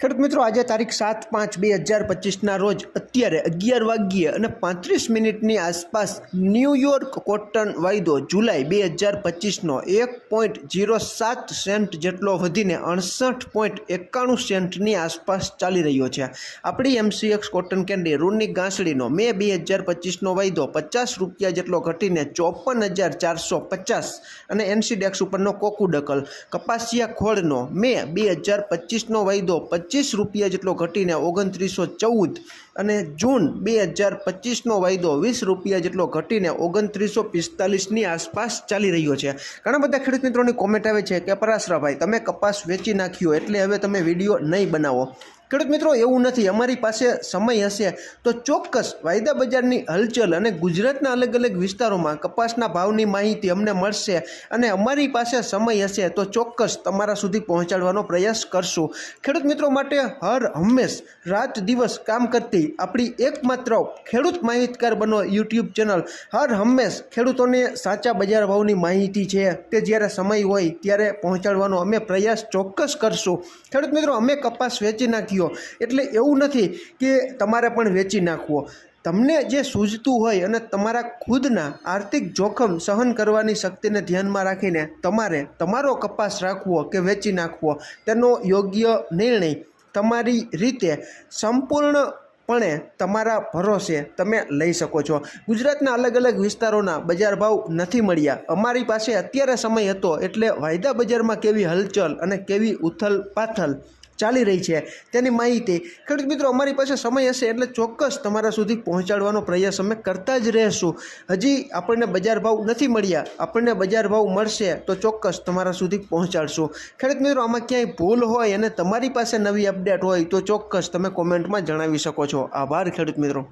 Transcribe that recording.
ખેડૂત મિત્રો, આજે તારીખ સાત પાંચ બે હજાર પચીસના રોજ અત્યારે અગિયાર વાગ્યે અને પાંત્રીસ મિનિટની આસપાસ ન્યૂયોર્ક કોટન વાયદો જુલાઈ બે હજાર પચીસનો એક પોઈન્ટ જીરો સાત સેન્ટ જેટલો વધીને અડસઠ પોઈન્ટ એકાણું સેન્ટની આસપાસ ચાલી રહ્યો છે. આપણી એમસીએક્સ કોટન કેન્ડી રૂની ગાંસડીનો મે બે હજાર પચીસનો વાયદો પચાસ રૂપિયા જેટલો ઘટીને ચોપન હજાર ચારસો પચાસ અને એનસીડેક્સ ઉપરનો કોકુડકલ કપાસિયા ખોળનો મે બે હજાર પચીસનો વાયદો પચીસ રૂપિયા જેટલો ઘટીને ઓગણત્રીસો ચૌદ અને જૂન બે હજાર પચીસનો વાયદો વીસ રૂપિયા જેટલો ઘટીને ઓગણત્રીસો પિસ્તાલીસની આસપાસ ચાલી રહ્યો છે. ઘણા બધા ખેડૂત મિત્રોની કોમેન્ટ આવે છે કે પરાશરાભાઈ, તમે કપાસ વેચી નાખ્યો એટલે હવે તમે વીડિયો નહીં બનાવો. ખેડૂત મિત્રો, એવું નથી. અમારી પાસે સમય હશે તો ચોક્કસ વાયદા બજારની હલચલ અને ગુજરાતના અલગ અલગ વિસ્તારોમાં કપાસના ભાવની માહિતી અમને મળશે અને અમારી પાસે સમય હશે તો ચોક્કસ તમારા સુધી પહોંચાડવાનો પ્રયાસ કરશું. ખેડૂત મિત્રો માટે હર હંમેશ રાત દિવસ કામ કરતી આપણી એકમાત્ર ખેડૂત માહિતગાર બનો યુટ્યુબ ચેનલ. હર હંમેશ ખેડૂતોને સાચા બજાર ભાવની માહિતી છે તે જ્યારે સમય હોય ત્યારે પહોંચાડવાનો અમે પ્રયાસ ચોક્કસ કરશું. ખેડૂત મિત્રો, અમે કપાસ વેચી નાખ્યો એટલે એવું નથી કે તમારે પણ વેચી નાખવો. તમને જે સૂઝતું હોય અને તમારા ખુદના આર્થિક જોખમ સહન કરવાની શક્તિને ધ્યાનમાં રાખીને તમારે તમારો કપાસ રાખવો કે વેચી નાખવો, તેનો યોગ્ય નિર્ણય તમારી રીતે સંપૂર્ણપણે તમારા ભરોસે તમે લઈ શકો છો. ગુજરાતના અલગ અલગ વિસ્તારોના બજાર ભાવ નથી મળ્યા. અમારી પાસે અત્યારે સમય હતો એટલે વાયદા બજારમાં કેવી હલચલ અને કેવી ઉથલ પાથલ ચાલી રહી છે. તેની માહિતી. ખેડૂત મિત્રો, અમારી પાસે સમય હશે એટલે ચોક્કસ તમારા સુધી પહોંચાડવાનો પ્રયાસ અમે કરતા જ રહેશું. હજી આપણને બજાર ભાવ નથી મળ્યા. આપણને બજાર ભાવ મળશે તો ચોક્કસ તમારા સુધી પહોંચાડશું. ખેડૂત મિત્રો, આમાં ક્યાંય ભૂલ હોય અને તમારી પાસે નવી અપડેટ હોય તો ચોક્કસ તમે કોમેન્ટમાં જણાવી શકો છો. આભાર ખેડૂત મિત્રો.